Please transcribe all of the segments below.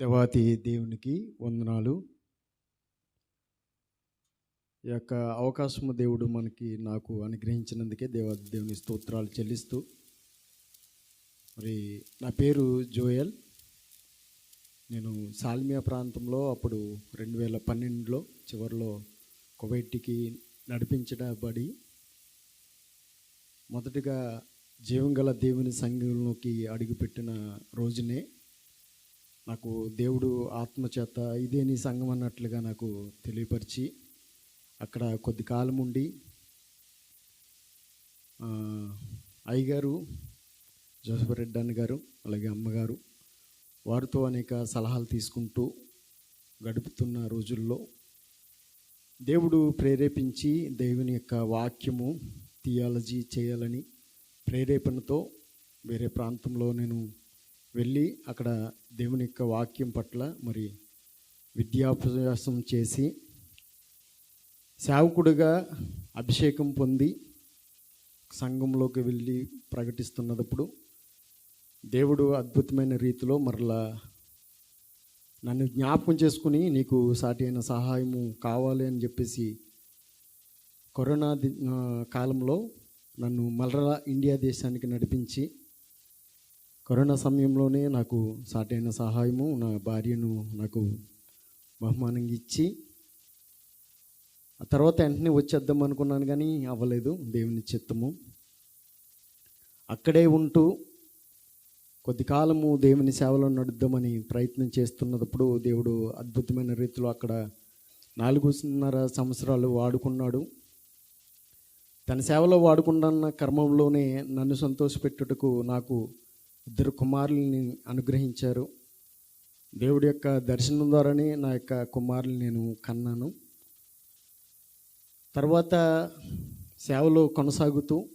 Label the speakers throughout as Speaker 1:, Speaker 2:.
Speaker 1: దేవాతి దేవునికి వందనాలు. ఈ యొక్క అవకాశము దేవుడు మనకి నాకు అనుగ్రహించినందుకే దేవాతి దేవుని స్తోత్రాలు చెల్లిస్తూ మరి నా పేరు జోయల్. నేను సాల్మియా ప్రాంతంలో అప్పుడు రెండు వేల పన్నెండులో చివరిలో కువైట్కి నడిపించబడి మొదటగా జీవం గల దేవుని సంఘంలోకి అడుగుపెట్టిన రోజునే నాకు దేవుడు ఆత్మచేత ఇదే నీ సంఘం అన్నట్లుగా నాకు తెలియపరిచి అక్కడ కొద్ది కాలం ఉండి అయ్యగారు జోసఫ్ రెడ్డి అన్న గారు అలాగే అమ్మగారు వారితో అనేక సలహాలు తీసుకుంటూ గడుపుతున్న రోజుల్లో దేవుడు ప్రేరేపించి దేవుని యొక్క వాక్యము థియాలజీ చేయాలని ప్రేరేపణతో వేరే ప్రాంతంలో నేను వెళ్ళి అక్కడ దేవుని యొక్క వాక్యం పట్ల మరి విద్యాభ్యాసం చేసి సేవకుడిగా అభిషేకం పొంది సంఘంలోకి వెళ్ళి ప్రకటిస్తున్నప్పుడు దేవుడు అద్భుతమైన రీతిలో మరలా నన్ను జ్ఞాపకం చేసుకుని నీకు సాటి అయిన సహాయము కావాలి అని చెప్పేసి కరోనా కాలంలో నన్ను మరలా ఇండియా దేశానికి నడిపించి కరోనా సమయంలోనే నాకు సాటైన సహాయము నా భార్యను నాకు బహుమానంగా ఇచ్చి ఆ తర్వాత వెంటనే వచ్చేద్దాం అనుకున్నాను కానీ అవ్వలేదు దేవుని చిత్తము. అక్కడే ఉంటూ కొద్ది కాలము దేవుని సేవలో నడుద్దామని ప్రయత్నం చేస్తున్నప్పుడు దేవుడు అద్భుతమైన రీతిలో అక్కడ నాలుగున్నర సంవత్సరాలు వాడుకున్నాడు. తన సేవలో వాడుకున్న క్రమంలోనే నన్ను సంతోషపెట్టుటకు నాకు ఇద్దరు కుమారుల్ని అనుగ్రహించారు. దేవుడి యొక్క దర్శనం ద్వారానే నా యొక్క కుమారుని నేను కన్నాను. తర్వాత సేవలో కొనసాగుతూ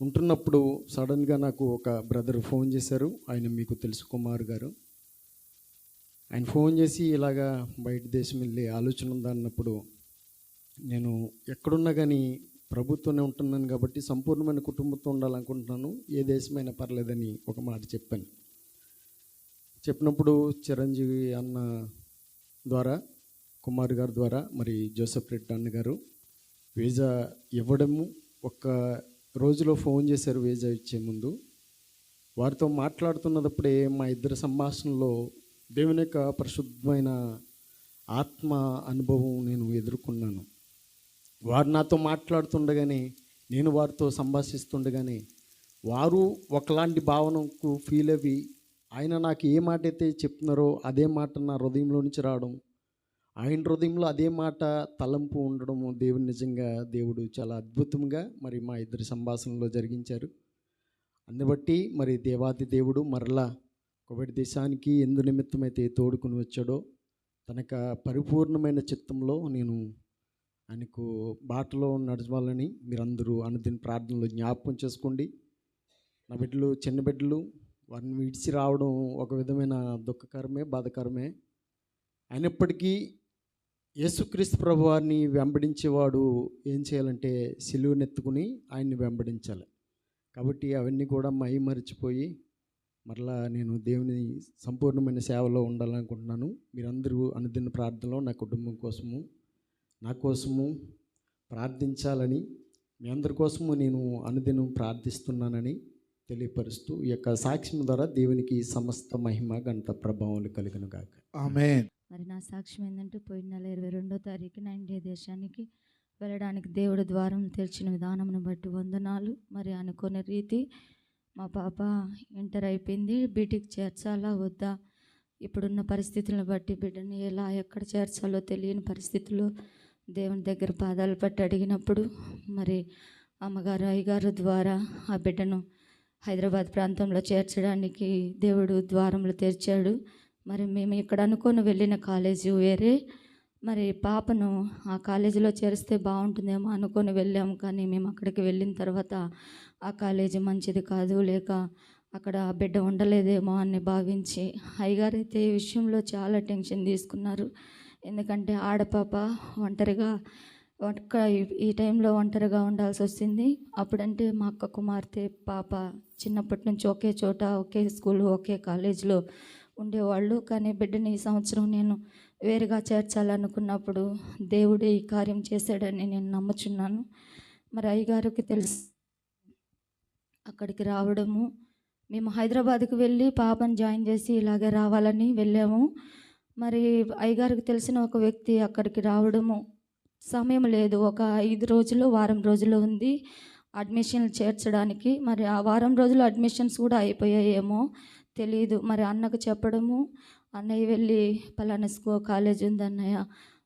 Speaker 1: ఉంటున్నప్పుడు సడన్గా నాకు ఒక బ్రదర్ ఫోన్ చేశారు. ఆయన మీకు తెలుసు కుమార్ గారు. ఆయన ఫోన్ చేసి ఇలాగా బయట దేశం వెళ్ళే ఆలోచన ఉందన్నప్పుడు నేను ఎక్కడున్నా కానీ ప్రభుత్వమే ఉంటున్నాను కాబట్టి సంపూర్ణమైన కుటుంబంతో ఉండాలనుకుంటున్నాను. ఏ దేశమైనా పర్లేదని ఒక మాట చెప్పాను. చెప్పినప్పుడు చిరంజీవి అన్న ద్వారా కుమార్ గారి ద్వారా మరి జోసెఫ్ రెడ్డి అన్న గారు వీజా ఇవ్వడము ఒక్క రోజులో ఫోన్ చేశారు వీజా ఇచ్చే ముందు. వారితో మాట్లాడుతున్నప్పుడే మా ఇద్దరి సంభాషణలో దేవుని యొక్క పరిశుద్ధమైన ఆత్మ అనుభవం నేను ఎదుర్కొన్నాను. వారు నాతో మాట్లాడుతుండగానే నేను వారితో సంభాషిస్తుండగానే వారు ఒకలాంటి భావనకు ఫీల్ అవి ఆయన నాకు ఏ మాట అయితే చెప్తున్నారో అదే మాట నా హృదయంలో నుంచి రావడం ఆయన హృదయంలో అదే మాట తలంపు ఉండడం దేవుడు నిజంగా దేవుడు చాలా అద్భుతంగా మరి మా ఇద్దరి సంభాషణలో జరిగించారు. అందుబట్టి మరి దేవాది దేవుడు మరలా కోవిడ్ దేశానికి ఎందు నిమిత్తమైతే తోడుకుని వచ్చాడో తనక పరిపూర్ణమైన చిత్తంలో నేను ఆయనకు బాటలో నడవాలని మీరందరూ అనుదిన ప్రార్థనలో జ్ఞాపకం చేసుకోండి. నా బిడ్డలు చిన్న బిడ్డలు వారిని విడిచి రావడం ఒక విధమైన దుఃఖకరమే బాధకరమే. అయినప్పటికీ యేసుక్రీస్తు ప్రభు వారిని వెంబడించేవాడు ఏం చేయాలంటే సిలువనెత్తుకుని ఆయన్ని వెంబడించాలి. కాబట్టి అవన్నీ కూడా మై మరిచిపోయి మరలా నేను దేవుని సంపూర్ణమైన సేవలో ఉండాలనుకుంటున్నాను. మీరందరూ అనుదిన ప్రార్థనలో నా కుటుంబం కోసము నా కోసము ప్రార్థించాలని మీ అందరి కోసము నేను అనుదినం ప్రార్థిస్తున్నానని తెలియపరుస్తూ ఈ యొక్క సాక్ష్యం ద్వారా దేవునికి సమస్త మహిమ గంట ప్రభావాలు కలిగిన గాక.
Speaker 2: ఆమెన్.
Speaker 3: మరి నా సాక్ష్యం ఏంటంటే పోయిన నెల ఇరవై రెండో తారీఖున ఇండియా దేశానికి వెళ్ళడానికి దేవుడు ద్వారం తెరిచిన విధానంను బట్టి వందనాలు. మరి అనుకునే రీతి మా పాప ఇంటర్ అయిపోయింది బీటెక్ చేర్చాలా వద్దా? ఇప్పుడున్న పరిస్థితులను బట్టి బిడ్డని ఎలా ఎక్కడ చేర్చాలో తెలియని పరిస్థితుల్లో దేవుని దగ్గర పాదాలు పట్టి అడిగినప్పుడు మరి అమ్మగారు అయ్యగారు ద్వారా ఆ బిడ్డను హైదరాబాద్ ప్రాంతంలో చేర్చడానికి దేవుడు ద్వారంలో తెరిచాడు. మరి మేము ఇక్కడ అనుకొని వెళ్ళిన కాలేజీ వేరే. మరి పాపను ఆ కాలేజీలో చేరిస్తే బాగుంటుందేమో అనుకొని వెళ్ళాము కానీ మేము అక్కడికి వెళ్ళిన తర్వాత ఆ కాలేజీ మంచిది కాదు. లేక అక్కడ ఆ బిడ్డ ఉండలేదేమో అని భావించి అయ్యగారు అయితే ఈ విషయంలో చాలా టెన్షన్ తీసుకున్నారు. ఎందుకంటే ఆడపాప ఒంటరిగా ఒక్క ఈ టైంలో ఒంటరిగా ఉండాల్సి వచ్చింది అప్పుడంటే మా అక్క కుమార్తె పాప చిన్నప్పటి నుంచి ఒకే చోట ఒకే స్కూల్ ఒకే కాలేజీలో ఉండేవాళ్ళు. కానీ బిడ్డని ఈ సంవత్సరం నేను వేరుగా చేర్చాలనుకున్నప్పుడు దేవుడే ఈ కార్యం చేశాడని నేను నమ్ముచున్నాను. మరి అయ్యగారికి తెలుసు. అక్కడికి రావడము. మేము హైదరాబాద్కి వెళ్ళి పాపని జాయిన్ చేసి ఇలాగే రావాలని వెళ్ళాము. మరి అయ్యగారికి తెలిసిన ఒక వ్యక్తి అక్కడికి రావడము సమయం లేదు. ఒక ఐదు రోజులు వారం రోజులు ఉంది అడ్మిషన్లు చేర్చడానికి. మరి ఆ వారం రోజులు అడ్మిషన్స్ కూడా అయిపోయాయేమో తెలియదు మరి అన్నకు చెప్పడము అన్నయ్య వెళ్ళి పలానా స్కూ కాలేజ్ ఉంది అన్నయ్య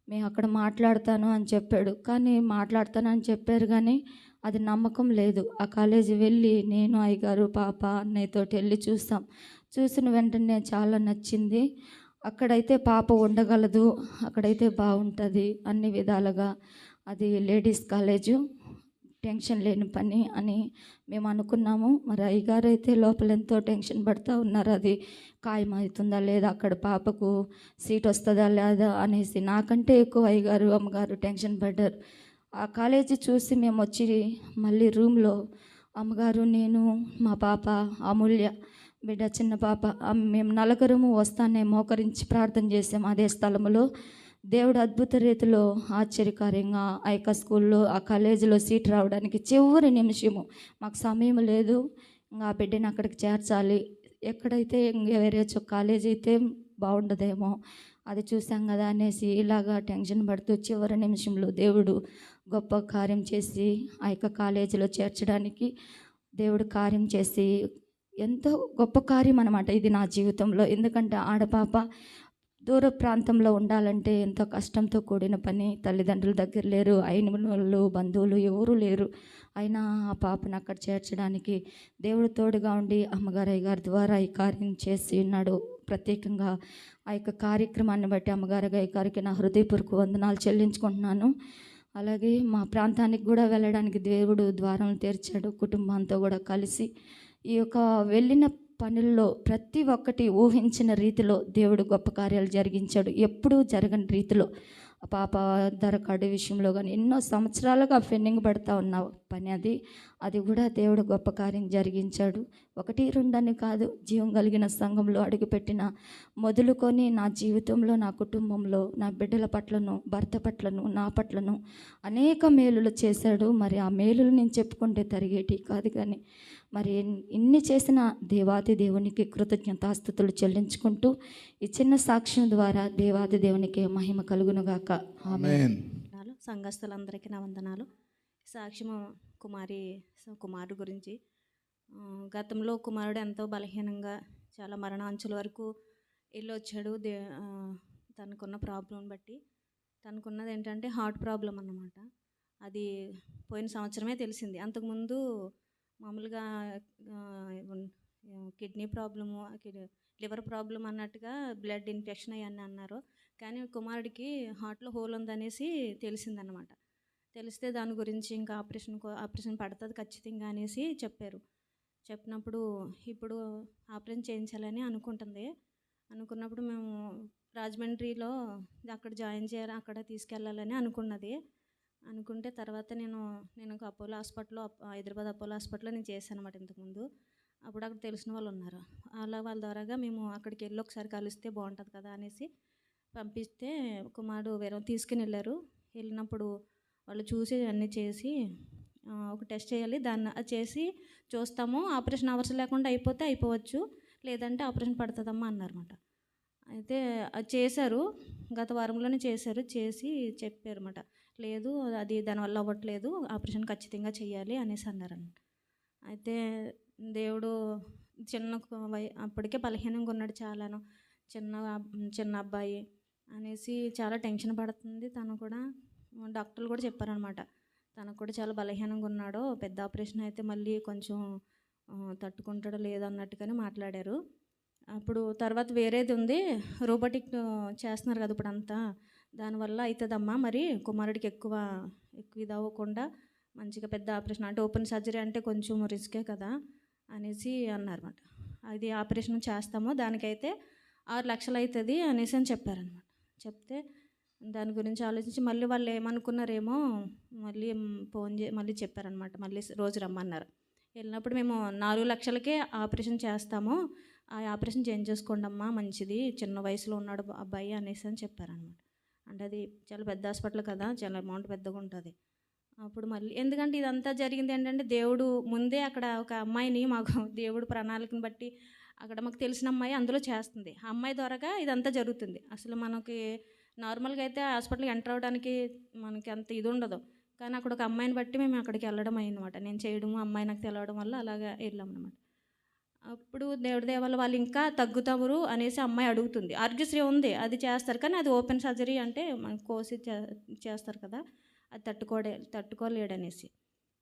Speaker 3: మేము అక్కడ మాట్లాడతాను అని చెప్పాడు. కానీ మాట్లాడతాను అని చెప్పారు కానీ అది నమ్మకం లేదు. ఆ కాలేజీ వెళ్ళి నేను అయ్యగారు పాప అన్నయ్యతోటి వెళ్ళి చూస్తాం చూసిన వెంటనే చాలా నచ్చింది. అక్కడైతే పాప ఉండగలదు అక్కడైతే బాగుంటుంది అన్ని విధాలుగా. అది లేడీస్ కాలేజు టెన్షన్ లేని పని అని మేము అనుకున్నాము. మరి అయ్యగారు అయితే లోపల ఎంతో టెన్షన్ పడుతూ ఉన్నారు. అది ఖాయమవుతుందా లేదా అక్కడ పాపకు సీట్ వస్తుందా లేదా అనేసి. నాకంటే ఎక్కువ అయ్యగారు అమ్మగారు టెన్షన్ పడ్డారు. ఆ కాలేజీ చూసి మేము వచ్చి మళ్ళీ రూమ్లో అమ్మగారు నేను మా పాప అమూల్య బిడ్డ చిన్న పాప మేము నలుగురము వస్తానే మోకరించి ప్రార్థన చేసాం అదే స్థలంలో దేవుడు అద్భుత రీతిలో ఆశ్చర్యకార్యంగా ఆ యొక్క స్కూల్లో ఆ కాలేజీలో సీట్ రావడానికి చివరి నిమిషము. మాకు సమయం లేదు. ఇంకా ఆ బిడ్డని అక్కడికి చేర్చాలి. ఎక్కడైతే ఇంకా వేరే చో కాలేజీ అయితే బాగుండదేమో అది చూసాం కదా అనేసి ఇలాగా టెన్షన్ పడుతూ చివరి నిమిషంలో దేవుడు గొప్ప కార్యం చేసి ఆ యొక్క కాలేజీలో చేర్చడానికి దేవుడు కార్యం చేసి ఎంతో గొప్ప కార్యం అనమాట ఇది నా జీవితంలో. ఎందుకంటే ఆడపాప దూర ప్రాంతంలో ఉండాలంటే ఎంతో కష్టంతో కూడిన పని. తల్లిదండ్రుల దగ్గర లేరు అయిన వాళ్ళు బంధువులు ఎవరు లేరు. అయినా ఆ పాపను అక్కడ చేర్చడానికి దేవుడు తోడుగా ఉండి అమ్మగారు గారి ద్వారా ఈ కార్యం చేసి ఉన్నాడు. ప్రత్యేకంగా ఆ యొక్క కార్యక్రమాన్ని బట్టి అమ్మగారు అయ్యగారికి నా హృదయపూర్వక వందనాలు చెల్లించుకుంటున్నాను. అలాగే మా ప్రాంతానికి కూడా వెళ్ళడానికి దేవుడు ద్వారం తెరిచాడు. కుటుంబంతో కూడా కలిసి ఈ యొక్క వెళ్ళిన పనుల్లో ప్రతి ఒక్కటి ఊహించిన రీతిలో దేవుడు గొప్ప కార్యాలు జరిగించాడు. ఎప్పుడూ జరగని రీతిలో పాప ధర కార్డు విషయంలో కానీ ఎన్నో సంవత్సరాలుగా పెండింగ్ పడతా ఉన్న పని అది. అది కూడా దేవుడు గొప్ప కార్యం జరిగించాడు. ఒకటి రెండని కాదు జీవం కలిగిన సంఘంలో అడుగుపెట్టిన మొదలుకొని నా జీవితంలో నా కుటుంబంలో నా బిడ్డల పట్లను భర్త పట్లను నా పట్లను అనేక మేలులు చేశాడు. మరి ఆ మేలులు నేను చెప్పుకుంటే తరిగేటి కాదు కానీ మరి ఇన్ని చేసిన దేవాది దేవునికి కృతజ్ఞతాస్థుతులు చెల్లించుకుంటూ ఈ చిన్న సాక్ష్యం ద్వారా దేవాది దేవునికి మహిమ కలుగునుగాక ఆమె
Speaker 4: సంఘస్థులందరికీ నా వందనాలు. సాక్ష్యము కుమారి కుమారుడు గురించి గతంలో కుమారుడు ఎంతో బలహీనంగా చాలా మరణాంచుల వరకు వెళ్ళి వచ్చాడు. దే తనకున్న ప్రాబ్లం బట్టి. తనకున్నది ఏంటంటే హార్ట్ ప్రాబ్లం అన్నమాట. అది పోయిన సంవత్సరమే తెలిసింది. అంతకుముందు మామూలుగా కిడ్నీ ప్రాబ్లము లివర్ ప్రాబ్లం అన్నట్టుగా బ్లడ్ ఇన్ఫెక్షన్ అయ్యని అన్నారు. కానీ కుమారుడికి హార్ట్లో హోల్ ఉందనేసి తెలిసిందనమాట తెలిస్తే దాని గురించి ఇంకా ఆపరేషన్ ఆపరేషన్ పడుతుంది ఖచ్చితంగా అనేసి చెప్పారు. చెప్పినప్పుడు ఇప్పుడు ఆపరేషన్ చేయించాలని అనుకుంటుంది. అనుకున్నప్పుడు మేము రాజమండ్రిలో అక్కడ జాయిన్ చేయాలి అక్కడ తీసుకెళ్ళాలని అనుకున్నది. అనుకుంటే తర్వాత నేను నేను ఒక అపోలో హాస్పిటల్లో హైదరాబాద్ అపోలో హాస్పిటల్లో నేను చేశాను అనమాట ఇంతకుముందు. అప్పుడు అక్కడ తెలిసిన వాళ్ళు ఉన్నారు. అలా వాళ్ళ ద్వారాగా మేము అక్కడికి వెళ్ళి ఒకసారి కలిస్తే బాగుంటుంది కదా అనేసి పంపిస్తే కుమారుడు వేరే తీసుకుని వెళ్ళారు. వెళ్ళినప్పుడు వాళ్ళు చూసి అన్నీ చేసి ఒక టెస్ట్ చేయాలి. దాన్ని అది చేసి చూస్తాము. ఆపరేషన్ అవర్స్ లేకుండా అయిపోతే అయిపోవచ్చు. లేదంటే ఆపరేషన్ పడుతుందమ్మా అన్నారన్నమాట. అయితే అది చేశారు. గత వారంలోనే చేశారు. చేసి చెప్పారన్నమాట. లేదు అది దానివల్ల అవ్వట్లేదు. ఆపరేషన్ ఖచ్చితంగా చేయాలి అనేసి అన్నారన్నమాట. అయితే దేవుడు చిన్న వై- అప్పటికే బలహీనంగా ఉన్నాడు చాలాను. చిన్న చిన్న అబ్బాయి అనేసి చాలా టెన్షన్ పడుతుంది తను కూడా. డాక్టర్లు కూడా చెప్పారనమాట తనకు కూడా చాలా బలహీనంగా ఉన్నాడు పెద్ద ఆపరేషన్ అయితే మళ్ళీ కొంచెం తట్టుకుంటాడో లేదో అన్నట్టుగానే మాట్లాడారు. అప్పుడు తర్వాత వేరేది ఉంది రోబోటిక్ చేస్తున్నారు కదా ఇప్పుడు అంతా. దానివల్ల అవుతుందమ్మా మరి? కుమారుడికి ఎక్కువ ఎక్కువ ఇది అవ్వకుండా మంచిగా పెద్ద ఆపరేషన్ అంటే ఓపెన్ సర్జరీ అంటే కొంచెం రిస్కే కదా అనేసి అన్నారన్నమాట. అది ఆపరేషన్ చేస్తాము దానికైతే ఆరు లక్షలు అవుతుంది అనేసి అని చెప్పారనమాట చెప్తే దాని గురించి ఆలోచించి మళ్ళీ వాళ్ళు ఏమనుకున్నారేమో మళ్ళీ ఫోన్ చే మళ్ళీ చెప్పారనమాట మళ్ళీ రోజు రమ్మన్నారు. వెళ్ళినప్పుడు మేము నాలుగు లక్షలకే ఆపరేషన్ చేస్తాము. ఆ ఆపరేషన్ చేంజ్ చేసుకోండి అమ్మా మంచిది. చిన్న వయసులో ఉన్నాడు అబ్బాయి అనేసి అని చెప్పారనమాట అంటే అది చాలా పెద్ద హాస్పిటల్ కదా చాలా అమౌంట్ పెద్దగా ఉంటుంది. అప్పుడు మళ్ళీ ఎందుకంటే ఇదంతా జరిగింది ఏంటంటే దేవుడు ముందే అక్కడ ఒక అమ్మాయిని మాకు దేవుడు ప్రణాళికను బట్టి అక్కడ మాకు తెలిసిన అమ్మాయి అందులో చేస్తుంది. ఆ అమ్మాయి ద్వారాగా ఇదంతా జరుగుతుంది. అసలు మనకి నార్మల్గా అయితే హాస్పిటల్కి ఎంటర్ అవ్వడానికి మనకి అంత ఇది ఉండదు. కానీ అక్కడ ఒక అమ్మాయిని బట్టి మేము అక్కడికి వెళ్ళడం అయిందన్నమాట. నేను చేయడము అమ్మాయి నాకు తెలవడం వల్ల అలాగా వెళ్ళాం అనమాట అప్పుడు దేవుడి దేవాల వాళ్ళు ఇంకా తగ్గుతారు అనేసి అమ్మాయి అడుగుతుంది. ఆరోగ్యశ్రీ ఉంది అది చేస్తారు. కానీ అది ఓపెన్ సర్జరీ అంటే మనం కోసి చే- చేస్తారు కదా అది తట్టుకోడే తట్టుకోలేడనేసి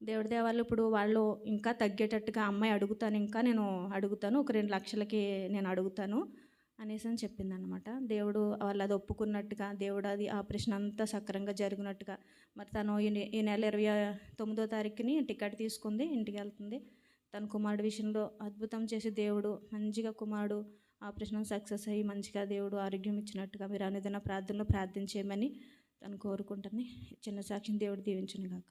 Speaker 4: దేవుడి దేవాళ్ళు ఇప్పుడు వాళ్ళు ఇంకా తగ్గేటట్టుగా అమ్మాయి అడుగుతాను ఇంకా నేను అడుగుతాను. ఒక రెండు లక్షలకి నేను అడుగుతాను. అనేసి అని చెప్పింది అనమాట దేవుడు వాళ్ళు అది ఒప్పుకున్నట్టుగా దేవుడు అది ఆపరేషన్ అంతా సక్రంగా జరిగినట్టుగా. మరి తను ఈ ఈ నెల ఇరవై తొమ్మిదో తారీఖుని టికెట్ తీసుకుంది ఇంటికి వెళ్తుంది. తన కుమారుడు విషయంలో అద్భుతం చేసి దేవుడు మంచిగా కుమారుడు ఆపరేషన్ సక్సెస్ అయ్యి మంచిగా దేవుడు ఆరోగ్యం ఇచ్చినట్టుగా మీరు అనేదైనా ప్రార్థనలో ప్రార్థించేయమని తను కోరుకుంటుంది. చిన్న సాక్షిని దేవుడు దీవించను గాక